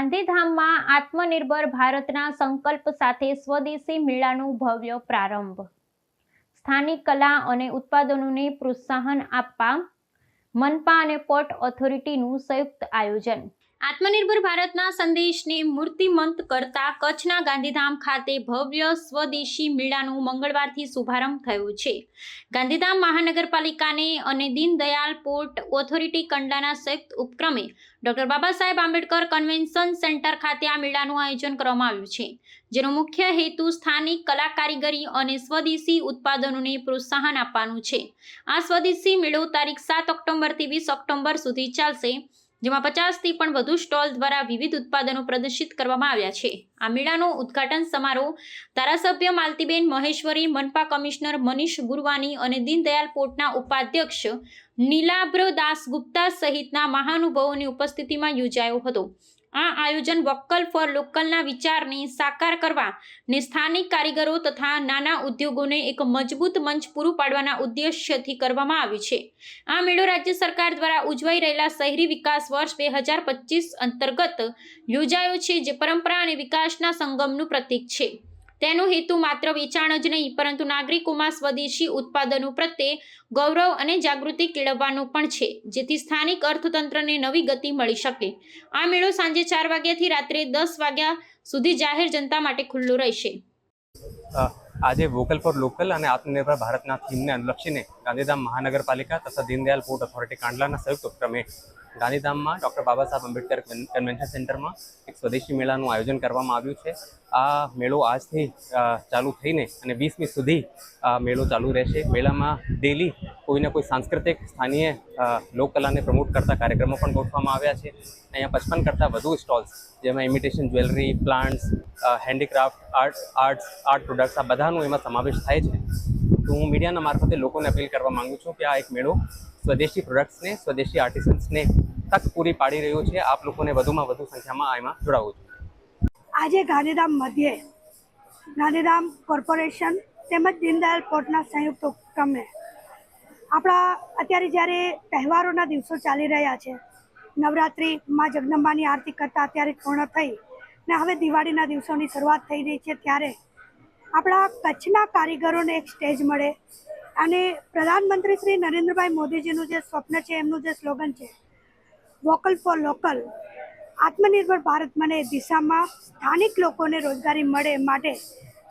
ગાંધીધામમાં આત્મનિર્ભર ભારતના સંકલ્પ સાથે સ્વદેશી મેળાનું ભવ્ય પ્રારંભ. સ્થાનિક કલા અને ઉત્પાદનોને પ્રોત્સાહન આપવા મનપા અને પોર્ટ ઓથોરિટીનું સંયુક્ત આયોજન. આત્મનિર્ભર ભારતના સંદેશને મૂર્તિમંત કરતા કચ્છના ગાંધીધામ ખાતે ભવ્ય સ્વદેશી મેળાનું મંગળવારથી શુભારંભ થયો છે. ગાંધીધામ મહાનગરપાલિકાને અને દીનદયાલ પોર્ટ ઓથોરિટી કંડલાના સંયુક્ત ઉપક્રમે doctor Baba Saheb Ambedkar convention centre ખાતે આ મેળાનું આયોજન કરવામાં આવ્યું છે, જેનો મુખ્ય હેતુ સ્થાનિક કલા કારીગરી અને સ્વદેશી ઉત્પાદનોને પ્રોત્સાહન આપવાનું છે. આ સ્વદેશી મેળો તારીખ સાત ઓક્ટોબરથી વીસ ઓક્ટોબર સુધી ચાલશે. જેમાં પચાસથી પણ વધુ સ્ટોલ દ્વારા વિવિધ ઉત્પાદનો પ્રદર્શિત કરવામાં આવ્યા છે. આ મેળાનો ઉદ્ઘાટન સમારોહ ધારાસભ્ય માલતીબેન મહેશ્વરી, મનપા કમિશનર મનીષ ગુરવાની અને દીનદયાલ પોર્ટના ઉપાધ્યક્ષ નીલાભ્ર દાસ ગુપ્તા સહિતના મહાનુભાવોની ઉપસ્થિતિમાં યોજાયો હતો. આ આયોજન વોકલ ફોર લોકલના વિચારને સાકાર કરવા ને સ્થાનિક કારીગરો તથા નાના ઉદ્યોગોને એક મજબૂત મંચ પૂરું પાડવાના ઉદ્દેશ્યથી કરવામાં આવ્યું છે. આ મેળો રાજ્ય સરકાર દ્વારા ઉજવાઈ રહેલા શહેરી વિકાસ વર્ષ બે હજાર પચીસ અંતર્ગત યોજાયો છે, જે પરંપરા અને વિકાસના સંગમનું પ્રતીક છે. તેનો હેતુ માત્ર વેચાણ જ નહીં, પરંતુ નાગરિકોમાં સ્વદેશી ઉત્પાદનો પ્રત્યે ગૌરવ અને જાગૃતિ કેળવવાનો પણ છે, જેથી સ્થાનિક અર્થતંત્રને નવી ગતિ મળી શકે. આ મેળો સાંજે ચાર વાગ્યાથી રાત્રે દસ વાગ્યા સુધી જાહેર જનતા માટે ખુલ્લો રહેશે. આજે વોકલ ફોર લોકલ અને આત્મનિર્ભર ભારતના થીમને અનુલક્ષીને ગાંધીધામ મહાનગરપાલિકા તથા દીનદયાલ પોર્ટ ઓથોરિટી કાંડલાના સંયુક્ત ઉપક્રમે ગાંધીધામમાં ડૉક્ટર બાબા સાહેબ આંબેડકર કન્વેન્શન સેન્ટરમાં એક સ્વદેશી મેળાનું આયોજન કરવામાં આવ્યું છે. આ મેળો આજથી ચાલુ થઈને અને વીસમી સુધી આ મેળો ચાલુ રહેશે. મેળામાં ડેલી કોઈને કોઈ સાંસ્કૃતિક, સ્થાનીય લોકકલાને પ્રમોટ કરતા કાર્યક્રમો પણ ગોઠવવામાં આવ્યા છે. અહીંયા પચપન કરતાં વધુ સ્ટોલ્સ જેમાં imitation jewellery plants handicraft art arts art products આ બધાનો એમાં સમાવેશ થાય છે. તો હું મીડિયાના મારફતે લોકોને અપીલ કરવા માંગુ છું કે આ એક મેળો સ્વદેશી પ્રોડક્ટ્સને સ્વદેશી આર્ટિસન્સને તક પૂરી પાડી રહ્યો છે. આપ લોકોને વધુમાં વધુ સંખ્યામાં એમાં જોડાવું છું. આજે ગાંધીધામ મધ્યે, ગાંધીધામ કોર્પોરેશન તેમજ દીનદયાલ પોર્ટના સંયુક્ત ઉપક્રમે આપણા અત્યારે જ્યારે તહેવારોના દિવસો ચાલી રહ્યા છે, નવરાત્રિ, માં જગદંબાની આરતી કરતાં અત્યારે પૂર્ણ થઈ ને હવે દિવાળીના દિવસોની શરૂઆત થઈ રહી છે ત્યારે આપણા કચ્છના કારીગરોને એક સ્ટેજ મળે. અને પ્રધાનમંત્રી શ્રી નરેન્દ્રભાઈ મોદીજીનું જે સ્વપ્ન છે, એમનું જે સ્લોગન છે વોકલ ફોર લોકલ આત્મનિર્ભર ભારત મને દિશામાં સ્થાનિક લોકોને રોજગારી મળે માટે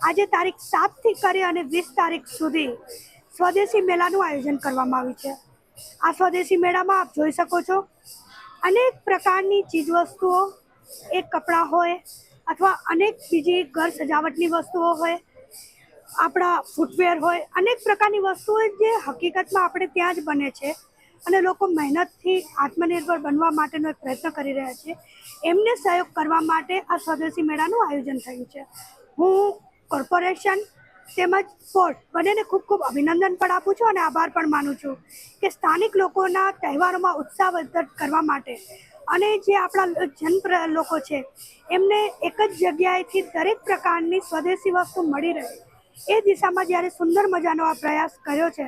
આજે તારીખ સાતથી કરી અને વીસ તારીખ સુધી સ્વદેશી મેળાનું આયોજન કરવામાં આવ્યું છે. આ સ્વદેશી મેળામાં આપ જોઈ શકો છો, અનેક પ્રકારની ચીજવસ્તુઓ એ કપડાં હોય અથવા અનેક બીજી ઘર સજાવટની વસ્તુઓ હોય આપણા ફૂટવેર હોય, અનેક પ્રકારની વસ્તુઓ જે હકીકતમાં આપણે ત્યાં જ બને છે. અને લોકો મહેનતથી આત્મનિર્ભર બનવા માટેનો એક પ્રયત્ન કરી રહ્યા છે. એમને સહયોગ કરવા માટે આ સ્વદેશી મેળાનું આયોજન થયું છે. હું કોર્પોરેશન તેમજ પોર્ટ બંનેને ખૂબ ખૂબ અભિનંદન પણ આપું છું અને આભાર પણ માનું છું કે સ્થાનિક લોકોના તહેવારોમાં ઉત્સાહ વર્ધક કરવા માટે અને જે આપણા જન લોકો છે એમને એક જ જગ્યાએથી દરેક પ્રકારની સ્વદેશી વસ્તુ મળી રહે. એ દિશામાં જ્યારે સુંદર મજાનો આ પ્રયાસ કર્યો છે,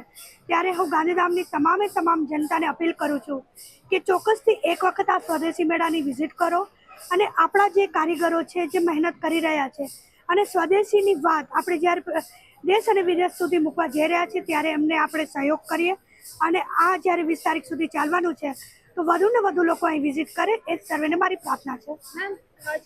ત્યારે હું ગાંધીધામની તમામે તમામ જનતાને અપીલ કરું છું કે ચોક્કસથી એક વખત આ સ્વદેશી મેળાની વિઝિટ કરો અને આપણા જે કારીગરો છે, જે મહેનત કરી રહ્યા છે અને સ્વદેશીની વાત આપણે જ્યારે દેશ અને વિદેશ સુધી મૂકવા જઈ રહ્યા છીએ, ત્યારે એમને આપણે સહયોગ કરીએ અને આ જ્યારે વીસ તારીખ સુધી ચાલવાનું છે, તો વધુ ને વધુ લોકો અહીં વિઝિટ કરે, એ સર્વેને મારી પ્રાર્થના છે.